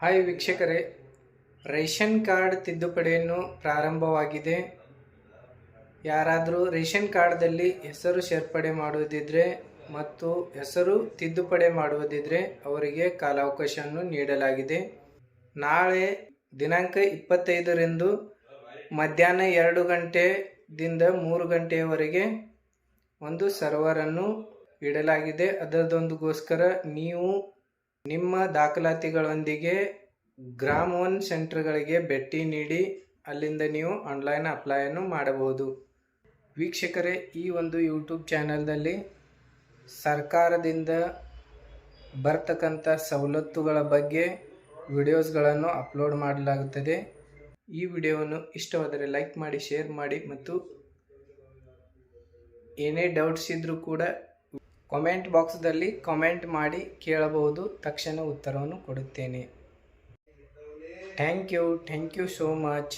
Hi ವೀಕ್ಷಕರೇ, ration card ತಿದ್ದುಪಡಿಯನ್ನು ಪ್ರಾರಂಭವಾಗಿದೆ. ಯಾರಾದರೂ ರೇಷನ್ ಕಾರ್ಡ್ದಲ್ಲಿ ಹೆಸರು ಸೇರ್ಪಡೆ ಮಾಡುವುದಿದ್ರೆ ಮತ್ತು ಹೆಸರು ತಿದ್ದುಪಡಿ ಮಾಡುವುದಿದ್ರೆ ಅವರಿಗೆ ಕಾಲಾವಕಾಶವನ್ನು ನೀಡಲಾಗಿದೆ. ನಾಳೆ ದಿನಾಂಕ ಇಪ್ಪತ್ತೈದರಂದು ಮಧ್ಯಾಹ್ನ ಎರಡು ಗಂಟೆದಿಂದ ಮೂರು ಗಂಟೆಯವರೆಗೆ ಒಂದು ಸರ್ವರನ್ನು ಇಡಲಾಗಿದೆ. ಅದರದೊಂದಿಗೋಸ್ಕರ ನೀವು ನಿಮ್ಮ ದಾಖಲಾತಿಗಳೊಂದಿಗೆ ಗ್ರಾಮ್ ಒನ್ ಸೆಂಟರ್ಗಳಿಗೆ ಭೇಟಿ ನೀಡಿ, ಅಲ್ಲಿಂದ ನೀವು ಆನ್ಲೈನ್ ಅಪ್ಲೈಯನ್ನು ಮಾಡಬಹುದು. ವೀಕ್ಷಕರೇ, ಈ ಒಂದು ಯೂಟ್ಯೂಬ್ ಚಾನಲ್ನಲ್ಲಿ ಸರ್ಕಾರದಿಂದ ಬರ್ತಕ್ಕಂಥ ಸವಲತ್ತುಗಳ ಬಗ್ಗೆ ವಿಡಿಯೋಸ್ಗಳನ್ನು ಅಪ್ಲೋಡ್ ಮಾಡಲಾಗುತ್ತದೆ. ಈ ವಿಡಿಯೋವನ್ನು ಇಷ್ಟವಾದರೆ ಲೈಕ್ ಮಾಡಿ, ಶೇರ್ ಮಾಡಿ ಮತ್ತು ಏನೇ ಡೌಟ್ಸ್ ಇದ್ದರೂ ಕೂಡ ಕಾಮೆಂಟ್ ಬಾಕ್ಸ್ದಲ್ಲಿ ಕಾಮೆಂಟ್ ಮಾಡಿ ಕೇಳಬಹುದು ತಕ್ಷಣ ಉತ್ತರವನ್ನು ಕೊಡುತ್ತೇನೆ. Thank you thank you so much